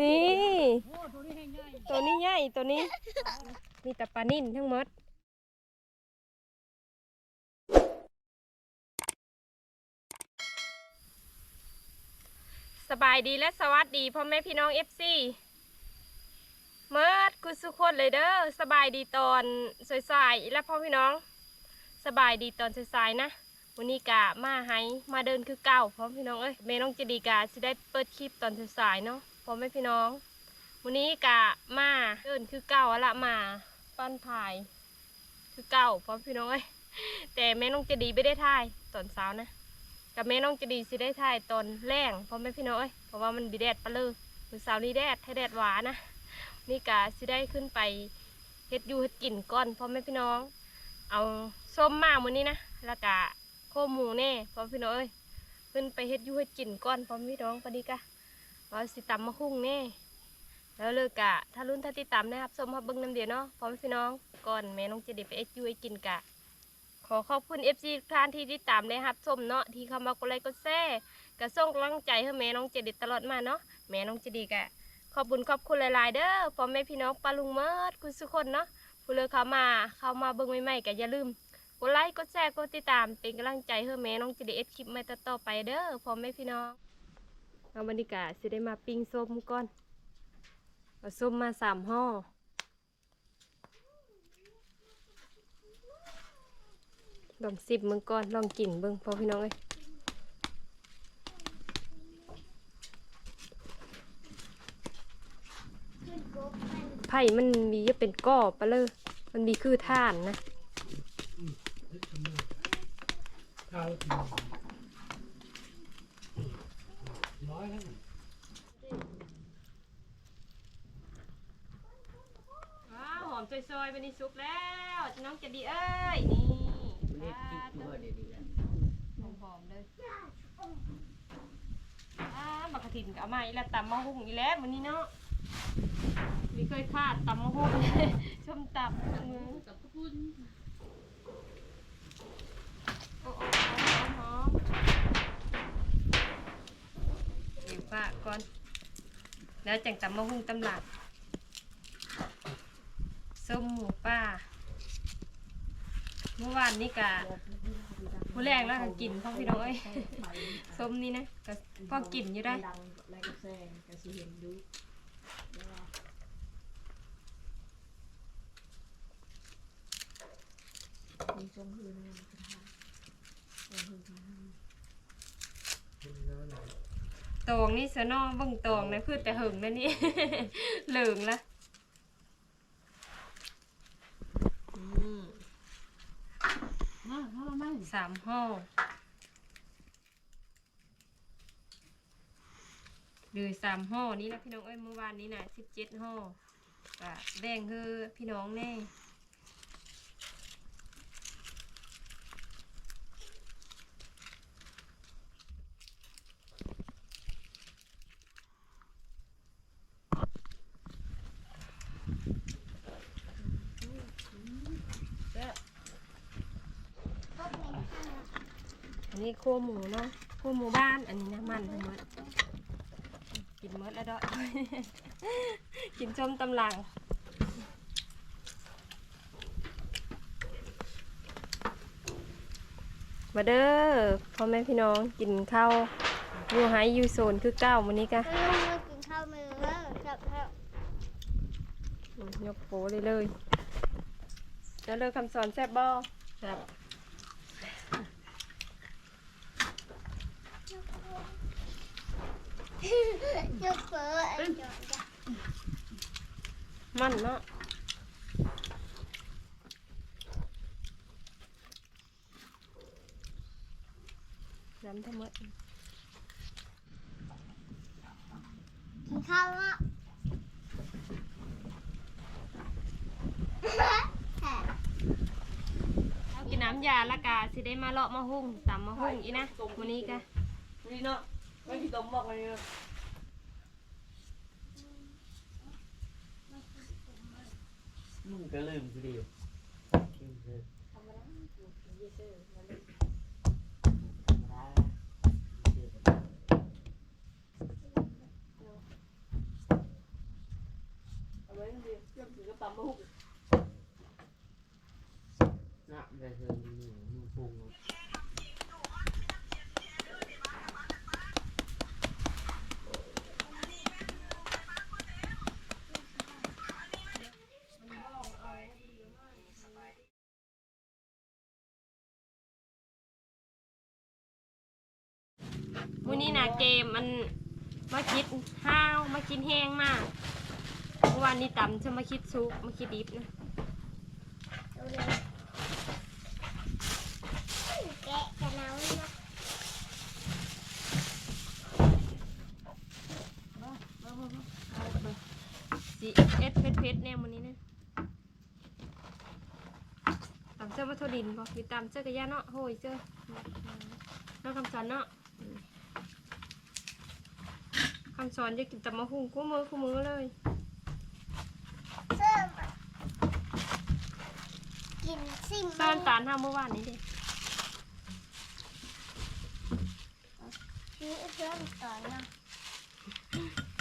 นี่โอ้ตัวนี้แห้งง่ายตัวนี้ใหญ่ตัวนี้มีแต่ปลานิ่นทั้งหมดสบายดีและสวัสดีพ่อแม่พี่น้องเอฟซีเมิดคุณสุคนเลยเด้อสบายดีตอนสายๆและพ่อพี่น้อง สบายดีตอนสายๆนะวันนี้กะมาไฮมาเดินคือเก่าพ่อพี่น้องเอ้ยแม่น้องเจดีกะสิได้เปิดคลิปตอนสายๆเนาะ พ่อแม่พี่น้องวันนี้กะมาเดินคือเก่าละมาปั้นพาย คือเก่าพ่อพี่น้องเอ้ยแต่แม่น้องเจดีไม่ได้ถ่ายตอนเช้านะกับแม่น้องจะดีสิได้ถ่ายตอนแรงพราะแม่พี่น้องเอ้ยเพราะว่ามันบีแดดปะเลยมือสาวนี้แดดให้แดดหวานนะนี่กะสิได้ขึ้นไปเฮ็ดอยูเฮ็ดกินก่อนพราะแม่พี่น้อง เอาส้มมามื้อนี้นะแล้วกะโคหมูแน่พราะพี่น้องเอ้ยขึ้นไปเฮ็ดยูเฮ็ดกินก่อนพราะพี่น้องพอดีกะ ว่าสิตำมะฮุ่งแน่แล้วเลยกะ ถ้ารุ่นถ้าติดตามนะครับสมฮับเบิ้งน้ำเดียวเนาะพราะพี่น้องก่อนแม่น้องจะได้ไปเฮ็ดอยูเฮ็ดกินกะ ขอขอบคุณ FC ทุกท่านที่ติดตามและรับชมเนาะที่เข้ามากดไลค์กดแชร์กระส่งกำลังใจให้แม่น้องเจดิตตลอดมาเนาะแม่น้องเจดีกะ ขอบคุณขอบคุณหลายๆเด้อพ่อแม่พี่น้องปาลุงเมิดคุณสุคนเนาะผู้เลยเข้ามาเข้ามาเบิ่งใหม่ๆก็อย่าลืมกดไลค์กดแชร์กดติดตามเป็นกำลังใจให้แม่น้องเจดีเอ็ดคลิปใหม่ต่อไปเด้อพ่อแม่พี่น้อง เอาบรรยากาศสิได้มาปิ้งส้มก่อน เอาส้มมาสามห่อลองสิบมึงก่อน ลองกินเบิ่งพอพี่น้องเอ้ยไผ่มันมีจะเป็นก้อปะเลยมันมีคือท่านนะ ข้าวร้ อยแล้วว้าวหอมซอยๆไปนี่สุกแล้วน้องจะดีเอ้ยนี่เล็กกิ๊กตัวเดียวดีแล้วหอมๆเลยอ่าบักกะถินก็เอามาอีละตำมะฮุ่งอีแล้ววันนี้เนาะไมีเคยพลาดตำมะฮุ่งชมตำมือกับคุณ โอ้โหหอมเดี๋ย วป้าก่อน แล้วจังตำมะฮุ่งตำหลักส้มหมูป่าเมื่อวานนี่กะผู้แรงแล้วก็กินพ่อพี่น้อยส้มนี่นะก็พอกินอยู่ได้มีชมพื้นะชมพื้นงาม ตองนี่เสยเนอเบิ่งตองนะคือแต่หึงนะนี่ เหลืองละอืมมาเข้ามาสามห่อหรือสามห่อนี้นะพี่น้องเอ้ยเมื่อวานนี้นะสิบเจ็ดห่อก็แบ่งคือพี่น้องแน่อั นนี้โคหมูเนาะโคหมูบ้าน อันนี้นะมันทั้งหมดกินหมดแล้วเด้อกินชมตำลังมาเด้อพ่อแม่พี่น้องกินข้าวอยู่ไฮอยู่โซนคือเก้าวันนี้กะลุงมากินข้าวมือแล้วจับแล้วอืมยกโปเลยเลยแล้วเลิกคำสอนแซ่บบ่ครับ ยกเปิดไอ้จอยจ้ะมันเนาะน้ำทั้งหมดกินข้าวละแหะเอากินน้ำยาละกาสิได้มาเลาะมาหุ่งตำมาหุ่งอีนะวันนี้กะนี่เนาะ ไม่พี่ต้มบอกเลยเนาะมึงก็ลืมกูดีอยู่ลืมเลยธรรมดาตำมะฮุกน่ะได้เธอมีหนูมีพุง เกมมันมาคิดห้าวมากินแห้งมากเมื่อวานนี้ต่ำจะมาคิดซุปมาคิดดิบนะแกะกันเอานะสีเอสเพชรเพชรเนี่ยมื้อนี้นะตำเสื้อมาทดินบ่มีตำเสื้อกระยาเนาะโหยเสื้อเนาะคำสอนเนาะอืม คำสอนจะกินตำมะฮุ่งคู่มือคู่มือเลยเสื้อกินซิมซ่อนตาลห้าเมื่อวานนี้เด็ซื้อเสื้อก่อนเนาะ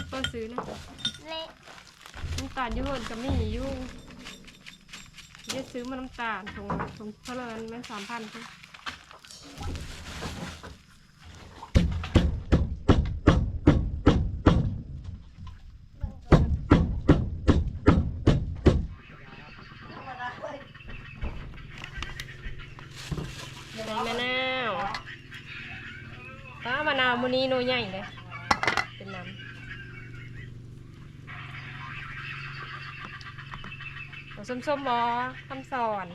เพิ่ซื้อนะเละน้ำตาลอยูหุ่นกับมีอยู่เดี๋ยวซื้อมาน้ำตาลถุงถุงเพลินแม่สามพันค่ะ ใหญ่เลย เป็นน้ำเอาส้มๆบอคำสอน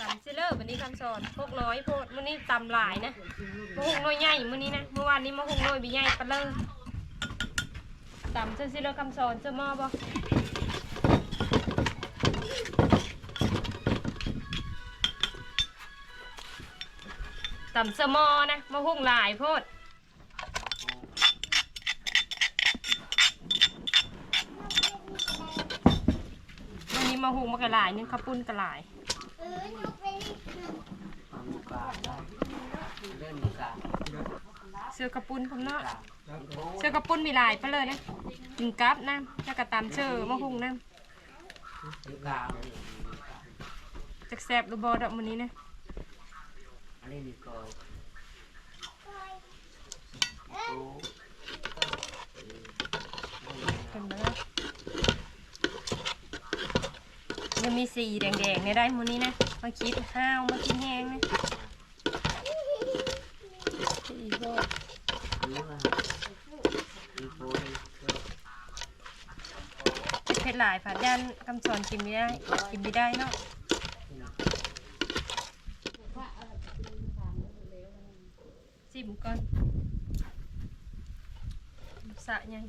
ตำซิเลอร์วันนี้คำสอนพวกน้อยโพดมื้อนี้ตำหลายนะมะฮุงน้อยใหญ่มื้อนี้นะ เมื่อวานนี้มะฮุงน้อยบีใหญ่ปะเลย ตำเสื้อซิเร์คำสอนเสื้อหม้อบ่ตำสมอนะมะฮุ่งหลายโพดวันนี้มะฮุ่งมากระหลายนึงข้าวปุ้นกระหลายเล่นมือกา เสื้อกระปุนผมเนาะกเสื้อกระปุนมีหลายไปเลยนะกินกับน้ำแล้วก็ตำเสื้อมะฮุงน้ำจักแซบหรือบอดอกมื้อนี้นะอันนี้มีกอยเอ้ยโอ้เป็นมาแล้วยังมีสีแดงๆในได้มื้อนี้นะมาคิดห้าวมากินแห้งนะ สีโฟเผ็ดหลายผัดยันคำสอนกินไม่ได้ กินไม่ได้เนาะจิ้มก่อนสะยัง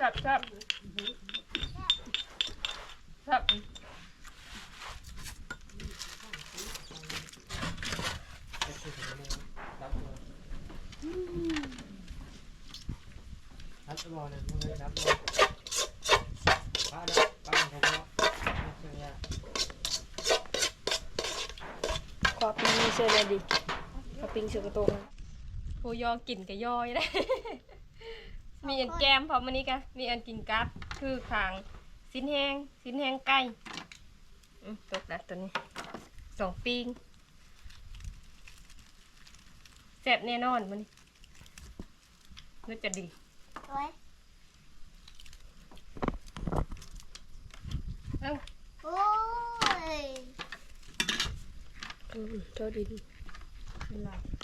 จับจับ จับนับบอลเลยมึงเลยนับบอลป้าเด้อป้าของพ่อเชียงยาขอปิงเชื่อเลยดิขอปิงเชื่อกระโตงโหยอกินกับย่อยเลยมีอันแกมพร้อมมันนี้กะมีอันกินกัดคือขาง สิ้นแห้งสิ้นแห้งไก่อืมตกแล้วตัวนี้สองปิงแซ่บแน่นอนมันนี้นึกจะดีไว้เอ้าโอ้ย อืมเท่าดินเป็นไร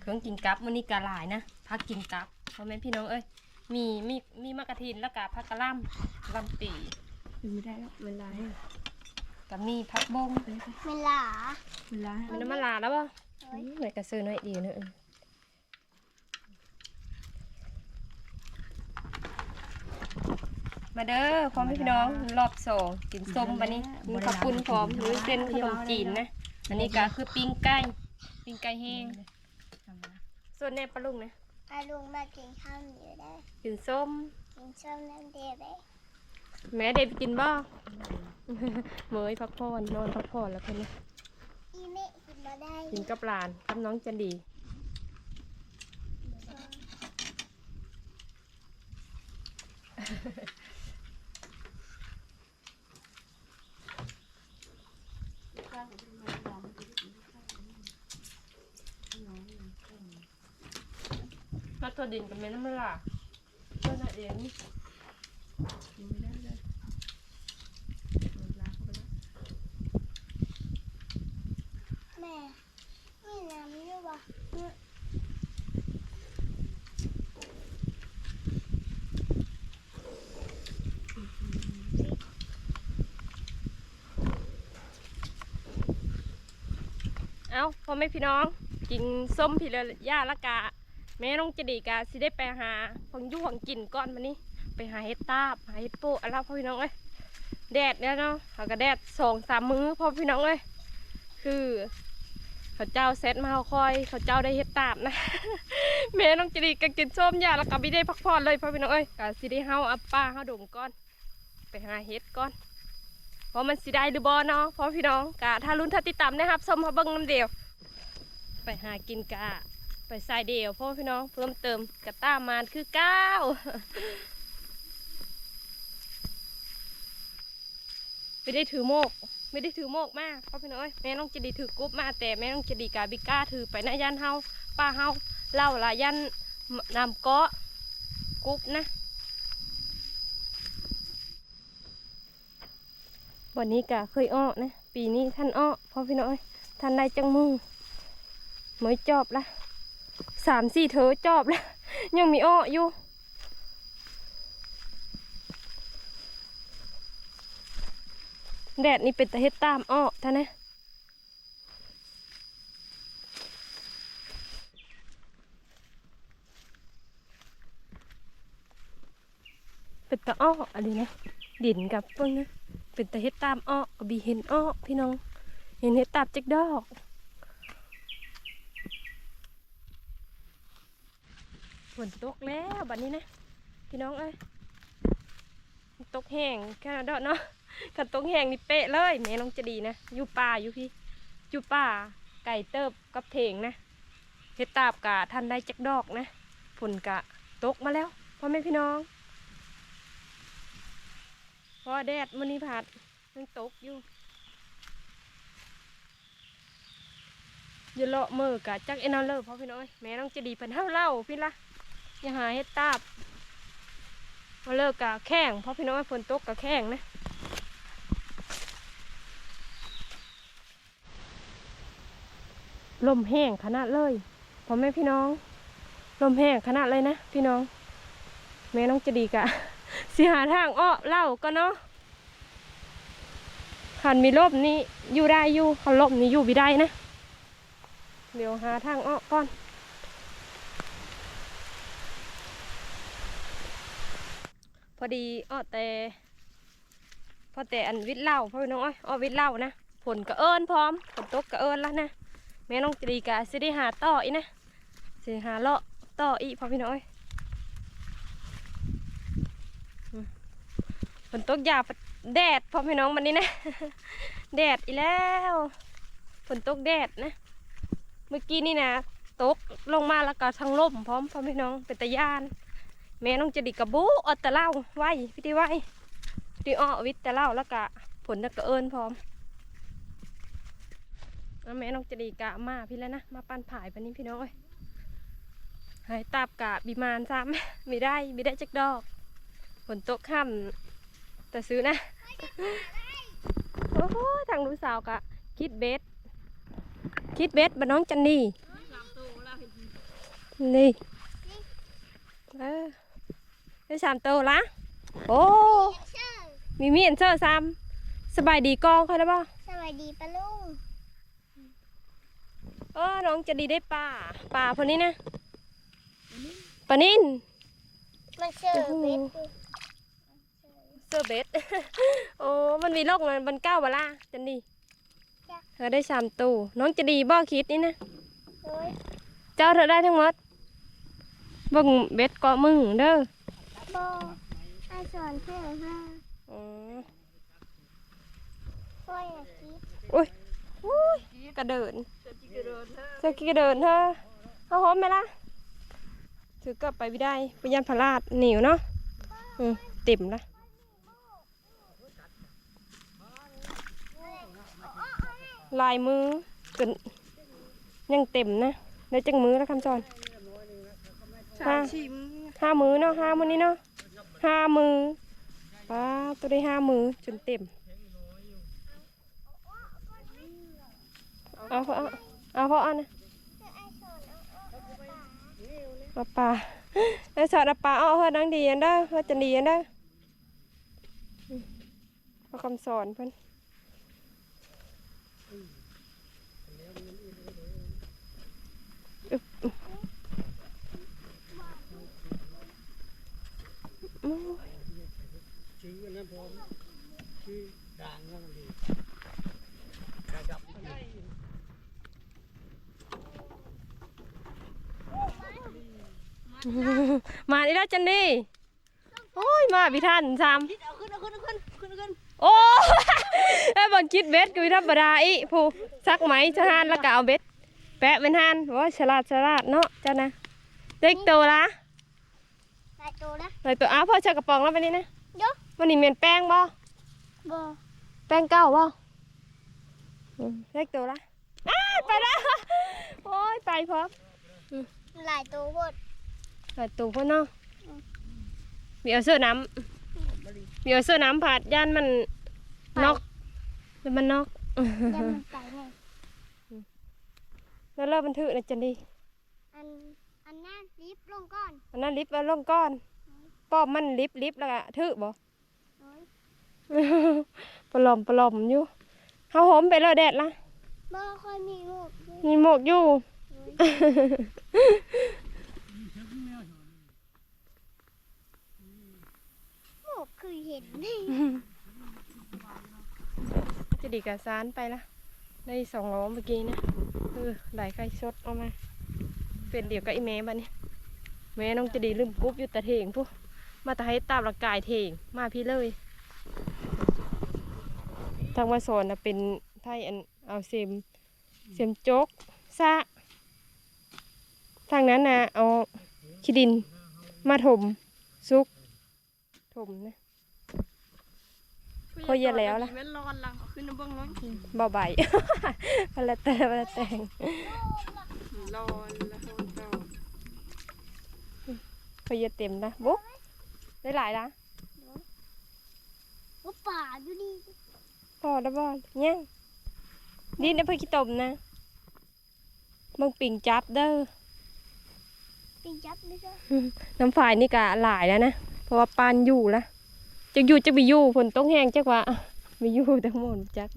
เครื่องกินกับมันนี่กะหลายนะพักกินกับพ่อแม่พี่น้องเอ้ยมีมีมีมะกะทินแล้วก็ผักกะหล่ำลำปีไม่ได้แล้วเวลาให้กับมีผักบงเวลาเวลาให้มันน้ำมันลาแล้วป่ะโอ้ยไหนกระซื้อหน่อยดีเนอะมาเด้อพร้อมพี่น้องรอบสองกินส้มบันนี้กินข้าวปุ้นพร้อมหรือเส้นขนมจีนนะ อันนี้ก็คือปิ้งไก่ปิ้งไก่แห้ง ส่วนแน่ปลาลุงนะอาลุงมากินข้าวเหนียวได้ กินส้ม กินส้มน้ำเดียวได้แม่เด็กกินบ่เมยพักผ่อนนอนพักผ่อนแล้วเพิ่นนะอีเม่กินมาได้กินกับหลานกับน้องจันดี มา ตัวดินกับแม่น้ำมันล่ะเจ้าหน้าเองแม่นี่น้ำอยู่บ่เอ้าพ่อแม่พี่น้อง กินส้มพี่ละย่าละกะ แม่น้องจะดีกะสิได้ไปหาของยู่ของกินก่อนมานี่ไปหาเห็ดตาบหาเห็ดโปะอะไรพ่อพี่น้องเอ้ยแดดเนี่ยเนาะเขาก็แดดสองสามมื้อพ่อพี่น้องเอ้ยคือเขาเจ้าเซตมาเขาคอยเขาเจ้าได้เห็ดตาบนะแม่น้องจะดีก็กินส้มยาแล้วก็ไม่ได้พักผ่อนเลยพ่อพี่น้องเอ้ยกะสิได้เฮาอัปป้าเฮาดมก่อน ไปหาเห็ดก่อนว่าะมันสิได้หรือบ่เนาะพ่อพี่น้องกะถ้ารุ่นถ้าติดตามนะครับส้มเขาเบิ่งน้ำเดียว ไปหากินกะ ไปใส่เดียวพ่อพี่น้องเพิ่มเติมกระต้ามานคือเก้าไม่ได้ถือโมก ไม่ได้ถือโมกมากพ่อพี่น้องเอ้ยแม่น้องจะดีถือกรุ๊ปมาแต่แม่น้องจะดีกาบิก้าถือไปน้ายันเฮาป้าเฮาเล่าละยันนำเกาะกรุ๊ปนะวันนี้กะเคยอ้อนะ ปีนี้ท่านอ้อพ่อพี่น้อยท่านได้จังมือเหมยจอบละ สามสี่เธอจอบแล้ว ยังมีอ้ออยู่แดดนี่เป็นตะเฮ็ดตามอ้อท่านนะเป็นตะอ้ออะไรนะดินกับเพิ่งนะเป็นตะเฮ็ดตามอ้อก็บีเห็นอ้อพี่น้อง เห็นเฮ็ดตาบจักดอก นตกแล้วบัดนี้นะ พี่น้องเอ้ยตกแห้งแค่นั้นเด้อเนาะขันตกแห้งนี่เป๊ะเลยแม่น้องจะดีนะอยู่ป่าอยู่พี่อยู่ป่าไก่เติบกับเถงนะเฮ็ดตาบกะทันได้จักดอกนะฝนกะตกมาแล้วพ่อแม่พี่น้องพราะว่าแดดมันนี้ผัดยังตกอยู่อย่าเลาะมือกะจักเอ็นเอาเลยพ่อพี่น้องเอ้ยแม่น้องจะดีเพิ่นเฮาเล่าพี่ละ อย่าหาเฮ็ดตาบมาเลิกกะแข้งเพราะพี่น้องฝนตกกะแข้งนะลมแห้งขนาดเลยพ่อแม่พี่น้อง ลมแห้งขนาดเลยนะ พี่น้อง แม่น้องจะดีกะสิหาทางอ้อเล่าก็เนาะขันมีลมนี่อยู่ได้อยู่ขันลมนี่อยู่ไม่ได้นะ เดี๋ยวหาทางอ้อก่อน พอดีอ้อแต่พอแต่อันวิทเล่าพ่อพี่น้องอ้ยอ้อวิทเล่านะฝนก็เอิญพร้อมฝนตกก็เอิญแล้วนะแม่น้องตรีกะสิได้หาต่ออีกนะสิหาเลาะต่ออีกพ่อพี่น้องอ้ยอืมฝนตกยาแดดพ่อพี่น้องวันนี้นะ แดดอีแล้วฝนตกแดดนะ เมื่อกี้นี่นะตกลงมาแล้วก็ทางลมพร้อมพ่อพี่น้องเป็นตะยาน แม่น้องจะดิกระบูออดแต่เล่าไว้พี่ที่ไว้ที่อ้อวิทย์แต่เล่าแล้วก็ผลนักกระเอิญพร้อมแล้วแม่น้องจะดีกะมาพี่แล้วนะมาปั้นผายปันนี้พี่น้อยหายตาบกะบิมานซ้ำไม่ได้ไม่ได้จักดอกฝนตกค่ำแต่ซื้อนะโอ้โหทางลูกสาวกะคิดเบสคิดเบสบ้านน้องจันนี่นี่เออ ได้สามตัวละโอ้เชื่อมีมีอันเซอร์ซ้ำสบายดีกองค่ะได้ป่ะสวัสดีปะลุงเออน้องจะดีได้ป่าป่าพวกนี้นะปลานินมาเชื่อโอ้โหเบ็ดดูเซอร์เบสโอ้มันมีโรคมันมันเก้าบล่ะจันดีเธอได้สามตู้น้องจะดีบ่คิดนี่นะโอ้ยเจ้าเธอได้ทั้งหมดเบิ่งเบ็ดเกาะมึงเด้อ โบไอสอนเพื่อนห้าอ๋อช่วยนะคิดอุ้ยอุ้ยกระเดินเจะกี้กระเดินเธอเอาหอมไหมล่ะถือกลับไปไม่ได้ไปยันพลาดหนิวเนาะอืมเต็มละลายมือจนยังเต็มนะได้จังมือแล้วคำจรห้า ห้ามือเนาะห้ามือนี้เนาะห้ามือป้าตัวได้ห้ามือจนเต็ม เอาเพราะเอาเอาพราะเอานะเอาปลาไอ้สอดเอาปลาเอาเฮ้ยนังดีอันเด้อเฮ้ยจะดีอันเด้ออืมเอาคำสอนเพิ่อนอึ๊บอึ๊บโอ้ย ชื่ออั นนั้นพร้อมชื่อด่างนั่นดีจับมาอีแล้วจันนี่โอ้ยมาพี่ท่านสามเอาขึ้นเอาขึ้นเอาขึ้นขึ้นขึ้นโอ้ไอ้บอลคิดเบ็ดก็ไม่ธรรมดาอีผู้ซักไหมชะฮานแล้วก็เอาเบ็ดแปะเป็นฮานโอ้ยฉลาดฉลาดเนาะเจ้านะเด็กโตละหลายตัวนะเลยตัวอ้าวพ่อเชือกกระป๋องแล้วไปนี่นะเดี๋ย ววันนี้เมียนแป้งบ่โบแป้งเก้าบ่อืมเด็กโตละอ้าไปแล้วโอ้ยไปพร้อมหลายตัวหมดเปิดตู้พ่อเนาะมีเอาเสื้อน้ำมีเอาเสื้อน้ำผัดย่านมันนอกแล้วมันนอกยังมันไปไงแล้วเลิกบันทึกนะจันดีอันอันนั้นลิฟต์ลงก่อน อันนั้นลิฟต์เอาลงก้อนป้อมมันลิฟต์ลิฟต์แล้วก็ถือบ่โอ้ย ปลอมปลอมอยู่เฮาหอมไปแล้วแดดละบ่ค่อยมีลูกด้วยมีหมวกอยู่ลูกคือเห็นจะดีกับซานไปละได้สองล้อเมื่อกี้นะเออไหลไข่สดออกมา เป็นเดี๋ยวกับอีแม่บ้านี้แม่น้องจะดีลืมกรุ๊บอยู่แต่เถงผู้มาแต่ให้ตามร่างกายเถงมาพี่เลยทางมาสอนนะเป็นไทยอันเอาเซมเซมโจกซะทางนั้นนะเอาขี้ดินมาถมซุกถมนะพอเย็นแล้วล่ะเว้นร้อนลังเอาขึ้นน้ำเบิ้งน้อยเบาใบ พละแต่พละแต่งร้อนแล้วร้อนเก่าพอเย็นเต็มนะบุ๊กได้หลายละ ว่าป่าอยู่นี่ พอแล้วบอลเนี่ยดินนะเพื่อขี้ตมนะมึงปิ่งจับเด้อปีจับไม่ได้น้ำฝายนี่กะหลายแล้วนะเพราะว่าปานอยู่ละจะอยู่จะไปอยู่ฝนต้องแห้งจักว่าไม่อยู่ทั้งหมดจัก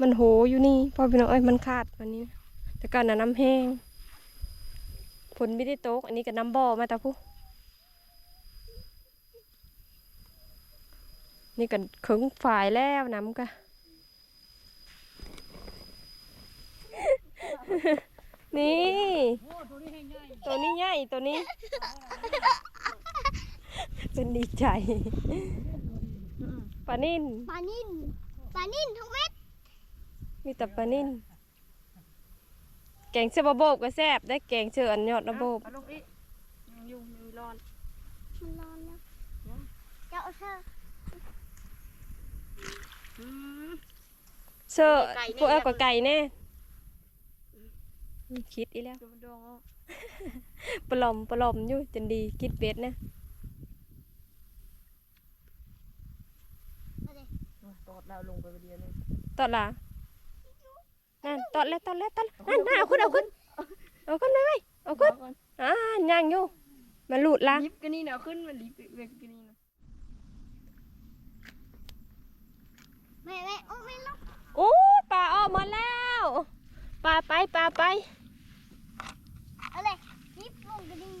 มันโหอยู่นี่พอพี่น้องเอ้ยมันขาดวันนี้นะแต่ก่อนน่ะน้ำแห้งฝนไม่ได้ตกอันนี้ก็น้ำบ่อมาแต่ผู้ นี่ก็ขึงฝายแล้วน้ำก็นี่ ตัวนี้ใหญ่ตัวนี้ เป็นดีใจปลานิ่นปลานิ่นปลานิ่นทั้งเม็ดมีแต่ปลานิ่นแกงเสือบะโบบก็แซ่บได้แกงเชืออันยอดระโบบเอาลงอีกยังอยู่ยังร้อนมันนอนแล้วเจ้าเธออืมเชือ ไก่แน่พวกเอากับไก่แน่อืมคิดอีแล้วดูมันดองเอาปลอมปลอมอยู่จนดีคิดเบ็ดนะตอดเราลงไปประเดี๋ยวนึงตอดละนั่นตอดแล้วตอดแล้วตอดแล้วนั่นนั่นเอาขึ้นเอาขึ้นเอาขึ้นไปไว้เอาขึ้นอ่าย่างอยู่มันหลุดละลิฟต์กันนี่เนาะขึ้นมันลิฟต์เวกกันนี่ ไม่ไม่โอ้ไม่นกโอ้ปลาออกมาแล้วปลาไปปลาไปอะไรยิบลงกันดิ่ง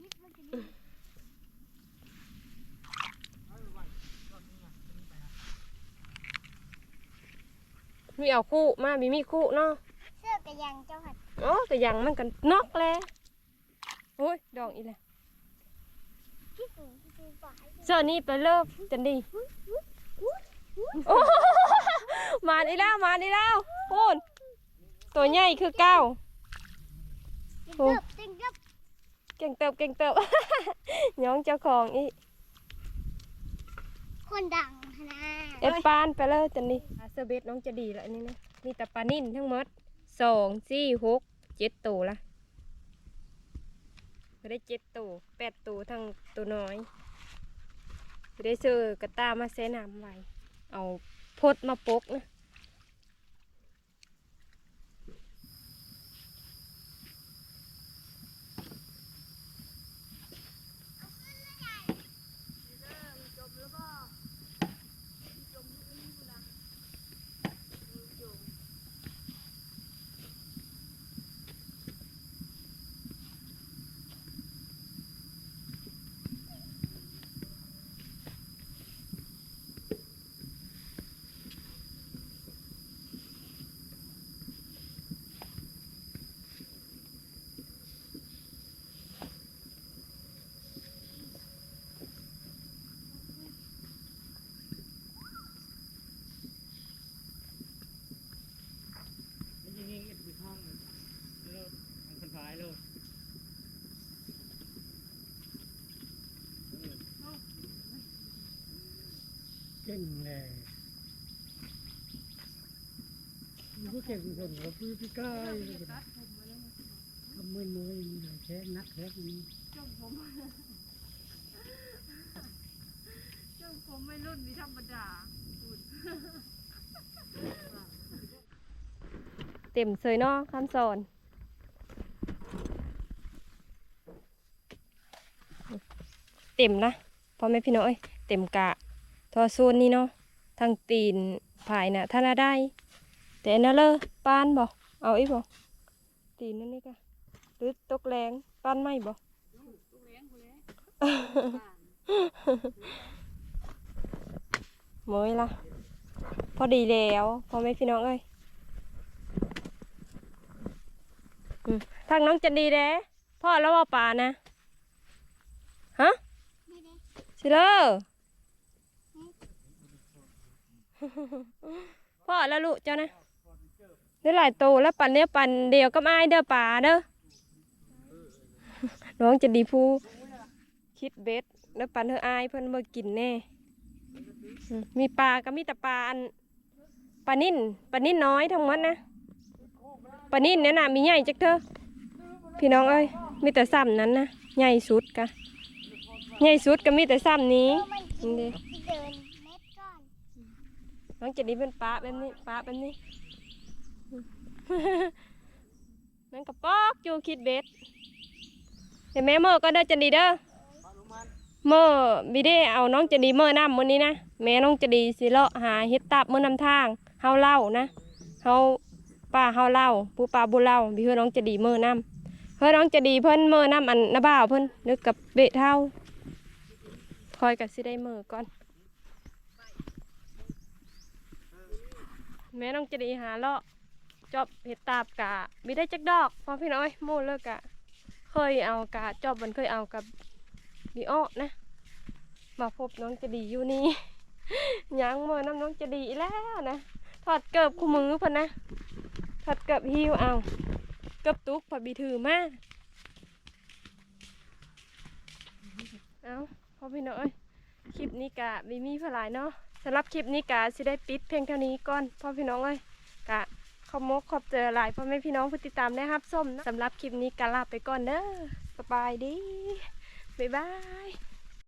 ยิบลงกระดิ่มีเอาคู่มามีมีคู่เนาะเสื้อกระยังเจ้าค่ะโอ้กระยังมันกันนกแล้วโอ้ยดองอีแล้วเสื้อนี้ไปเลิกจันดี มาอีแล้วมาอีแล้วพูนตัวใหญ่คือเก้าติ๊งโอ้เกือบติ๊งเกือบเก่งเติบเก่งเติบย้องเจ้าของอีคนดังนะเอ็ดปานไปเลยจันดีเสื้อเบสน้องจะดีละอันนี้นะมีแต่ปลานิ่นทั้งหมดสองสี่หกเจ็ดตัวละก็ได้เจ็ดตัวแปดตัวทั้งตัวน้อยก็ได้ซื้อกระตามาแซน้ำไว้ เอาพดมาปกนะ มันยิงยิงไปห้องแล้วมันคนฝายเลย เก่งเลยมันก็เก่งคนกับพี่กายทำมือมือแค่นักแค่นี้จ้องผมจ้องผมไม่รุ่นนี่ธรรมดาเต็มเสยนาะคำสอนเต็มนะพ่อแม่พี่น้อยเต็มกะ ทอโซนนี่เนาะทางตีนผายน่ะท่านาได้ แต่นั่นเลยปานบอกเอาอีกบอกตีนนั่นนี่กะหรือตกแรงปานไม่บอกเมยละพอดีแล้วพ่อแม่พี่น้องเอ้ยทางน้องจันดีเด้พ่อแล้วว่าป่านะฮะสิเลอ พ่อแล้วลูกเจ้านะได้หลายตัวแล้วปันเนี้ยปันเดียวกับไอ้ายเด้อป่าเด้อน้องจะดีผู้คิดเบ็ดแล้วปันเธออายเพิ่นมากินแน่ มีปลาก็มีแต่ปลาอันปลานิ่นปลานิ่นน้อยทั้งหมดนะปลานิ่นเนี่ยนะมีใหญ่จักเธอพี่น้องเอ้ยมีแต่ซ้ำนั้นนะใหญ่สุดกะใหญ่สุดก็มีแต่ซ้ำนี้กิน นี่ ที่เดินเม็ดก่อน น้องเจะดีเป็นปลาแบบนี้ปลาแบบนี้นั่นกระปอกอยู่คิดเบ็ดเห็นแม่เมื่อก็เด้อจันดีเด้อเมื่อบิได้เอาน้องเจนดีเมื่อน้ำมื้อนี้นะแม่น้องเจันดีสิเลาะหาเฮ็ดตับมื้อนำทางเฮาเล่านะเฮาป้าเฮาเล่าผู้ป้าบุเล่าพี่เพื่อน้องเจนดีเมื่อน้ำเพื่อน้องเจนดีเพิ่นเมื่อน้ำอันน้าบ่าวเพิ่นนึกกับเบะเท่าคอยกับสิได้เมื่อก่อน แม่น้องจะดีหาเลาะจอบเห็ดตาบกะมีได้จักดอกพอพี่น้อยโมดเลิกกะ เคยเอากะจอบมันเคยเอากับบีอ้อนะ มาพบน้องจะดีอยู่นี่ยังเมื่อน้ำน้องจะดีแล้วนะถอดเกิบคู่มือพะนะถอดเกิบหิวเอาเกิบตุกพอบีถือมาเอาพอพี่น้อยคลิปนี้กะบีมีพลายเนาะ สำหรับคลิปนี้กะสิได้ปิดเพียงเท่านี้ก่อนพ่อพี่น้องเอ้ยกะขอบมกขอบเจอหลายพ่อแม่พี่น้องผู้ติดตามนะครับส้มนะสำหรับคลิปนี้กะลาไปก่อนเด้อสบายดีบ๊ายบาย